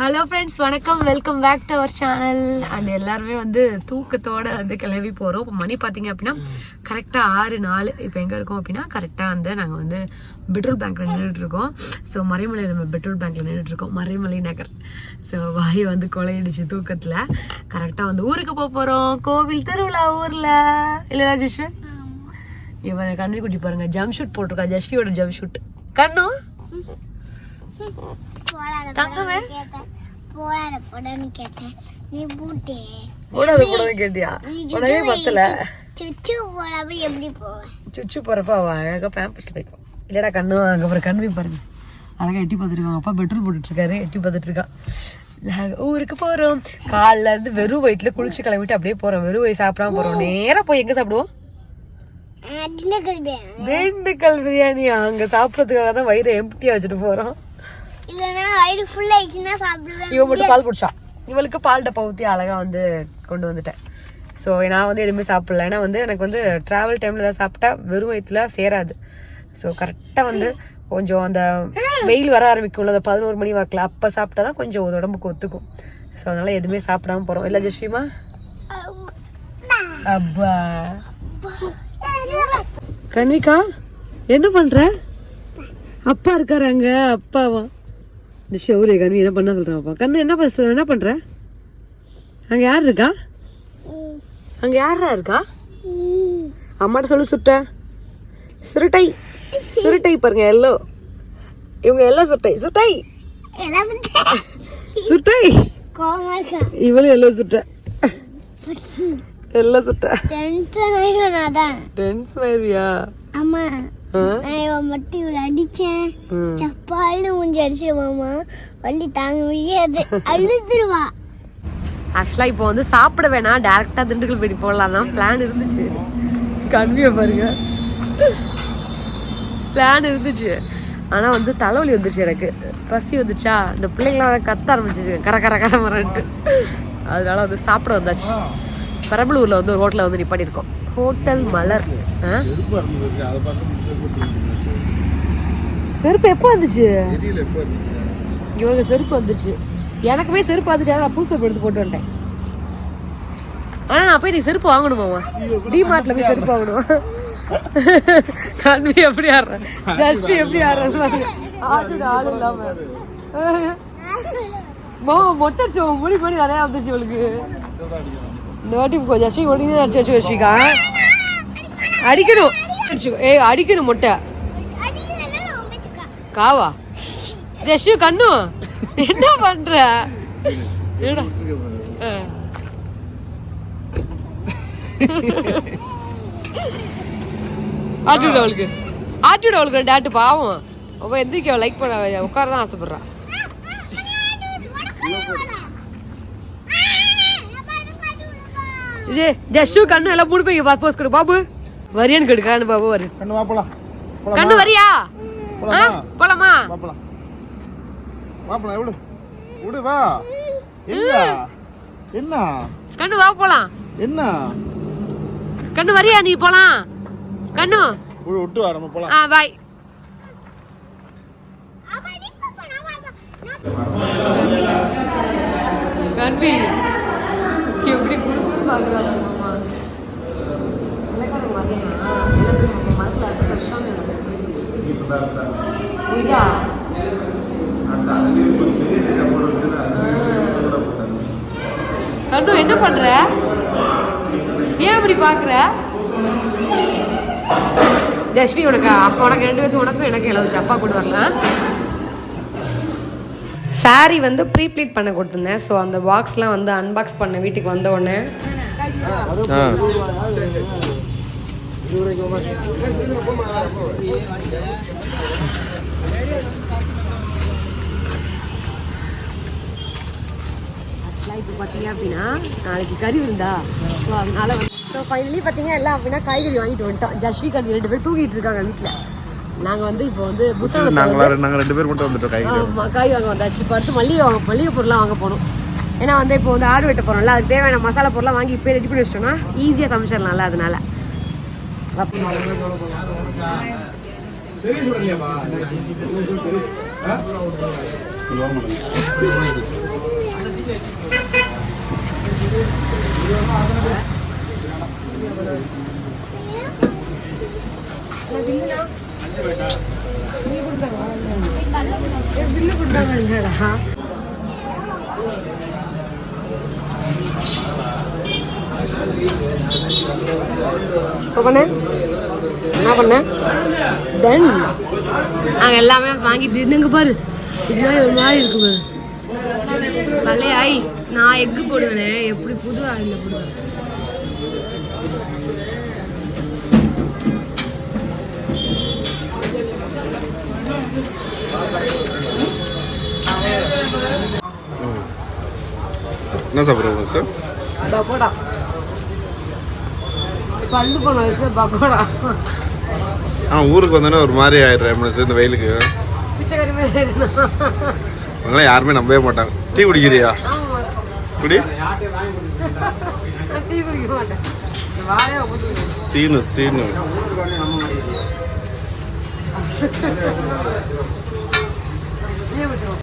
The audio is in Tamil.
ஹலோ ஃப்ரெண்ட்ஸ் வணக்கம். Welcome back to our channel and எல்லாருமே வந்து தூக்கத்தோட வந்து கிளம்பி போகிறோம் இப்போ மணி பார்த்தீங்க அப்படின்னா கரெக்டாக ஆறு நாலு இப்போ எங்கே இருக்கோம் அப்படின்னா கரெக்டாக வந்து நாங்கள் வந்து பெட்ரோல் பேங்க்கில் நின்றுட்டு இருக்கோம். ஸோ மறைமலை நம்ம பெட்ரோல் பேங்க்கில் நின்றுட்டு இருக்கோம். மறைமலை நகர். ஸோ வாய் வந்து கொலையிடுச்சு தூக்கத்தில். கரெக்டாக வந்து ஊருக்கு போக போகிறோம் கோவில் திருவிழா ஊரில். இல்லை ராஜேஷன் இவரை கண்ணி குட்டி பாருங்கள் ஜம்ப் ஷூட் போட்டிருக்கா ஜஷ்வியோட ஜம்ப் ஷூட் கண்ணும் தங்கமே? போடாத போடான்னு கேட்டேன். நீ பூட்டே. போடாது போடாது கேட்டியா? உடனே பத்தல. சுச்சு போடாம எப்படி போவேன் சுச்சு போறப்ப அவ அழகா பேம்பஸ்ல வைக்கும் இல்லடா கண்ணு அங்க அப்புறம் கண்ணு பாருங்க. அழகா எட்டி பார்த்துட்டு இருக்காங்க அப்பா பெட்ரோல் போட்டுட்டு இருக்காரு எட்டி பார்த்துட்டு இருக்கா ஊருக்கு போறோம். காலைல இருந்து வெறும் வயிற்றுல குளிச்சு கிளம்பிட்டு அப்படியே போறோம். வெறும் வயிறு சாப்பிடாம போறோம். நேரா போய் எங்க சாப்பிடுவோம்? திண்டுக்கல் பிரியாணி. அங்க சாப்பிடறதுக்காக தான் வயிறு எம்டியா வச்சுட்டு போறோம். இல்லைன்னா வயிறு ஃபுல் ஆயிடுச்சுன்னா சாப்பிடுவேன் இவ மட்டும் பால் குடிச்சா. இவளுக்கு பால் டப்பா ஊற்றி அழகா வந்து கொண்டு வந்துட்டேன். ஸோ நான் வந்து எதுவுமே சாப்பிடல. ஏன்னா வந்து எனக்கு வந்து ட்ராவல் டைமில் ஏதாவது சாப்பிட்டா வெறும் வயிற்றுல சேராது. ஸோ கரெக்டாக வந்து கொஞ்சம் அந்த வெயில் வர ஆரம்பிக்கும்ல அந்த பதினோரு மணி வாக்கில் அப்போ சாப்பிட்டா தான் கொஞ்சம் உடம்புக்கு ஒத்துக்கும். ஸோ அதனால எதுவுமே சாப்பிடாம போகிறோம் இல்லை ஜஸ்விமா? அப்பா. கன்விகா என்ன பண்ற? அப்பா இருக்காரு அங்க அப்பாவா? இந்த ஷவுரே கன்வி என்ன பண்ண சொல்றான் அப்பா கண்ணு என்ன பண்ண சொல்ற? என்ன பண்ற? அங்க யார் இருக்கா? அங்க யாரா இருக்கா? அம்மாட்ட சொல்லு சுட்ட சுருட்டை. சுருட்டை பாருங்க எல்லோ இவங்க எல்லாம் சுட்டை சுட்டை சுட்டை இவளும் எல்லோ சுட்ட எல்லாம் சுட்ட டென்ஷன் ஆயிருவியா? அம்மா ஆ? நான் அடிச்சேன். சப்பால்னு மூஞ்சி அடிச்சிருவாமா வள்ளி தாங்க முடியாது. அழுதுருவா. ஆக்சுவலாக இப்போ வந்து சாப்பிட வேணாம். டேரெக்டாக திண்டுக்கல் போய் போடலாம் தான் பிளான் இருந்துச்சு. கன்வியை பாருங்க. பிளான் இருந்துச்சு. ஆனால் வந்து தலைவலி வந்துச்சு எனக்கு. பசி வந்துச்சா? இந்த பிள்ளைங்களாம் கத்த ஆரம்பிச்சிச்சு. கர கர கர மரன்ட்டு அதனால வந்து சாப்பிட வந்தாச்சு. பெரம்பலூரில் வந்து ஒரு ஹோட்டலில் வந்து நிப்பாட்டியிருக்கோம். ஹோட்டல் மலர்? செருப்பு எப்போ வந்துச்சு? இவங்க செருப்பு வந்துச்சு. எனக்குமே செருப்பு வந்துச்சு நான் புது செருப்பு எடுத்து போட்டு வந்துட்டேன். ஆனா நான் போய் நீ செருப்பு வாங்கணுமாமா டிமார்ட்ல போய் செருப்பு வாங்கணுமா? கல்வி எப்படி ஆடுறேன் ஜஸ்டி எப்படி ஆடுறேன் ஆடு ஆள் இல்லாம மாமா மொட்டை அடிச்சு முடி பண்ணி நிறையா வந்துச்சு இவளுக்கு. இந்த வாட்டி கொஞ்சம் ஜஸ்டி ஒழுங்கு அடிச்சு வச்சு வச்சுக்கா அடிக்கணும். அடிச்சுக்கோ. ஏய் அடிக்கணும் முட்டை. காவா? ஜஸ்வி கண்ணு. என்ன பண்ற? என்னடா? ஆட்டி அவளுக்கு. ஆட்டி அவளுக்கு டேட்டு பாவம். அவ எந்திரிக்க லைக் பண்ண உட்கார தான் ஆசைப்படுறா ஜே ஜஸ்ஸு கண்ணு எல்லாம் மூணு போய் பாஸ் போஸ் கொடு பாபு வரியான்னு கேடு கண்ணு பாபு வரு. கண்ணு வா போலாம். கண்ணு வரியா? ஆ, போலாமா? வாப்பலாம் வாப்பலாம் விடு விடு வா. என்ன? என்ன? கண்ணு வா போலாம். என்ன? கண்ணு வரியா நீ போலாம். கண்ணு. விடு விட்டு வா நம்ம போலாம். ஆ பாய். கண்பி. பார்க்குறாங்க மாமா. வரலையா மரத்தில் கண்டு என்ன பண்ற? ஏன் அப்படி பாக்குற? ஜஸ்வி உனக்கு? அப்பா உனக்கு ரெண்டு பேருக்கு உனக்கும் எனக்கு எழுதுச்சு அப்பா கூட வரலாம். சாரி வந்து ப்ரீ ப்ளீட் பண்ண கொடுத்துருந்தேன். ஸோ அந்த பாக்ஸ்லாம் வந்து அன்பாக்ஸ் பண்ண வீட்டுக்கு வந்த உடனே ஆக்சுவலாக இப்போ பார்த்தீங்க அப்படின்னா நாளைக்கு கறி விருந்தா ஸோ அதனால வந்து ஸோ ஃபைனலி பார்த்தீங்க எல்லாம் அப்படின்னா காய்கறி வாங்கிட்டு வந்துட்டோம். ஜஸ்வி கண்ணி ரெண்டு பேரும் தூங்கிட்டு இருக்காங்க வீட்டில் நாங்கள் வந்து இப்போ வந்து நாங்களா நாங்க ரெண்டு பேர் மட்டும் வந்துட்டோம் காய்கறி காய் வாங்க வந்தாச்சு. இப்போ அடுத்து மல்லிகை வாங்க மல்லிகை பொருளாக வாங்க போகணும் ஏன்னா வந்து இப்போ வந்து ஆடு வெட்ட போகிறோம்ல அதுக்கு தேவையான மசாலா பொருளாக வாங்கி இப்போ ரெடி பண்ணி வச்சிட்டோம்னா ஈஸியாக சமைச்சிடலாம்ல அதனால. பில்லு கொடுத்தாங்க. இப்போ பண்ண என்ன பண்ண? டன் நாங்கள் எல்லாமே வாங்கிட்டு இருந்துங்க பாரு. இது மாதிரி ஒரு மாதிரி இருக்கு பாரு. பழைய ஆய் நான் எக்கு போடுவேனே. எப்படி புது ஆயில் போடுவேன் என்ன சாப்பிட்றோம் சார்? பக்கோடா பல்லு போன வயசுல பக்கோடா. ஆ ஊருக்கு வந்தோடனே ஒரு மாதிரி ஆயிடுறேன். இந்த வெயிலுக்கு. பிச்சைக்காரி மாதிரி. அவங்களாம் யாருமே நம்பவே மாட்டாங்க. டீ குடிக்கிறியா? குடி. டீ குடிக்க மாட்டேன். சீனு சீனு.